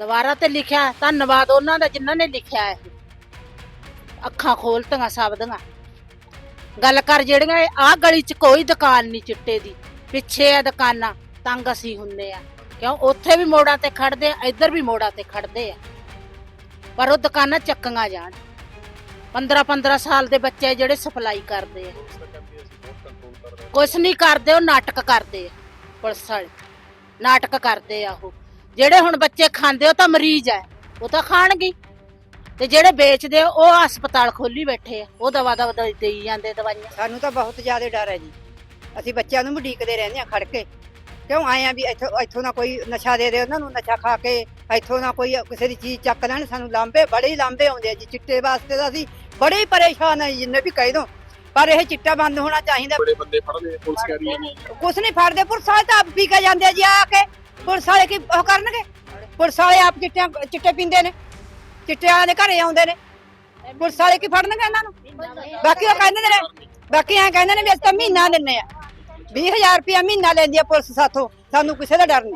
ਦੁਬਾਰਾ ਤੇ ਲਿਖਿਆ, ਧੰਨਵਾਦ ਉਹਨਾਂ ਦਾ ਜਿਨ੍ਹਾਂ ਨੇ ਲਿਖਿਆ ਹੈ ਅੱਖਾਂ ਖੋਲਤੀਆਂ ਸਭ ਦੀਆਂ। ਗੱਲ ਕਰ ਜਿਹੜੀਆਂ ਆਹ ਗਲੀ 'ਚ ਕੋਈ ਦੁਕਾਨ ਨਹੀਂ ਚਿੱਟੇ ਦੀ। ਪਿੱਛੇ ਆ ਦੁਕਾਨਾਂ, ਤੰਗ ਅਸੀਂ ਹੁੰਨੇ ਆ। ਕਿਉਂ? ਉੱਥੇ ਵੀ ਮੋੜਾਂ ਤੇ ਖੜਦੇ ਆ, ਇੱਧਰ ਵੀ ਮੋੜਾਂ ਤੇ ਖੜਦੇ ਆ। ਪਰ ਉਹ ਦੁਕਾਨਾਂ ਚੱਕੀਆਂ ਜਾਣ। 15 15 ਸਾਲ ਦੇ ਬੱਚੇ ਜਿਹੜੇ ਸਪਲਾਈ ਕਰਦੇ ਆ। ਕੁਛ ਨਹੀਂ ਕਰਦੇ, ਉਹ ਨਾਟਕ ਕਰਦੇ ਆ। ਪੁਲਿਸ ਵਾਲੇ ਨਾਟਕ ਕਰਦੇ ਆ ਉਹ। ਜਿਹੜੇ ਹੁਣ ਬੱਚੇ ਖਾਂਦੇ ਉਹ ਤਾਂ ਮਰੀਜ਼ ਆ ਉਹ ਤਾਂ ਖਾਣਗੇ। ਤੇ ਜਿਹੜੇ ਵੇਚਦੇ ਆ, ਉਹ ਹਸਪਤਾਲ ਖੋਲੀ ਬੈਠੇ ਆ ਉਹ ਦਵਾ ਦਵਾ ਦੇਈ ਜਾਂਦੇ ਦਵਾਈਆਂ। ਸਾਨੂੰ ਤਾਂ ਬਹੁਤ ਜ਼ਿਆਦਾ ਡਰ ਹੈ ਜੀ। ਅਸੀਂ ਬੱਚਿਆਂ ਨੂੰ ਉਡੀਕਦੇ ਰਹਿੰਦੇ ਆ ਖੜ ਕੇ। ਕਿਉਂ ਆਏ ਆ ਵੀ ਇੱਥੋਂ ਇੱਥੋਂ ਨਾ ਕੋਈ ਨਸ਼ਾ ਦੇ ਦੇ ਉਹਨਾਂ ਨੂੰ ਨਸ਼ਾ ਖਾ ਕੇ ਇੱਥੋਂ ਨਾ ਕੋਈ ਕਿਸੇ ਦੀ ਚੀਜ਼ ਚੱਕ ਲੈਣ। ਸਾਨੂੰ ਲਾਂਬੇ ਬੜੇ ਹੀ ਲਾਂਬੇ ਆਉਂਦੇ ਆ ਜੀ। ਚਿੱਟੇ ਵਾਸਤੇ ਤਾਂ ਅਸੀਂ ਬੜੇ ਹੀ ਪਰੇਸ਼ਾਨ ਆ ਜੀ, ਜਿੰਨੇ ਵੀ ਕਹਿ ਦੋ। ਪਰ ਇਹ ਚਿੱਟਾ ਬੰਦ ਹੋਣਾ ਚਾਹੀਦਾ। ਬੜੇ ਬੰਦੇ ਫੜ ਲਏ ਪੁਲਿਸ ਕਹਿ ਰਹੀ ਹੈ। ਕੁਛ ਨਹੀਂ ਫੜਦੇ ਪੁਲਿਸ ਵਾਲੇ ਤਾਂ ਆਪ ਪੀ ਕੇ ਜਾਂਦੇ ਆ ਜੀ ਆ ਕੇ। ਪੁਲਿਸ ਵਾਲੇ ਕੀ ਉਹ ਕਰਨਗੇ? ਪੁਲਿਸ ਵਾਲੇ ਆਪ ਚਿੱਟਿਆਂ, ਚਿੱਟੇ ਪੀਂਦੇ ਨੇ। ਚਿੱਟਿਆਂ ਦੇ ਘਰੇ ਆਉਂਦੇ ਨੇ। ਪੁਲਿਸ ਵਾਲੇ ਕੀ ਫੜਨਗੇ ਇਹਨਾਂ ਨੂੰ? ਬਾਕੀ ਉਹ ਕਹਿੰਦੇ ਨੇ, ਬਾਕੀ ਐ ਕਹਿੰਦੇ ਨੇ ਵੀ ਅਸੀਂ ਤਾਂ ਮਹੀਨਾ ਦਿੰਨੇ ਆ। 20000 ਰੁਪਇਆ ਮਹੀਨਾ ਲੈਂਦੀ ਆ ਪੁਲਿਸ ਸਾਥੋਂ। ਸਾਨੂੰ ਕਿਸੇ ਦਾ ਡਰ ਨਹੀਂ।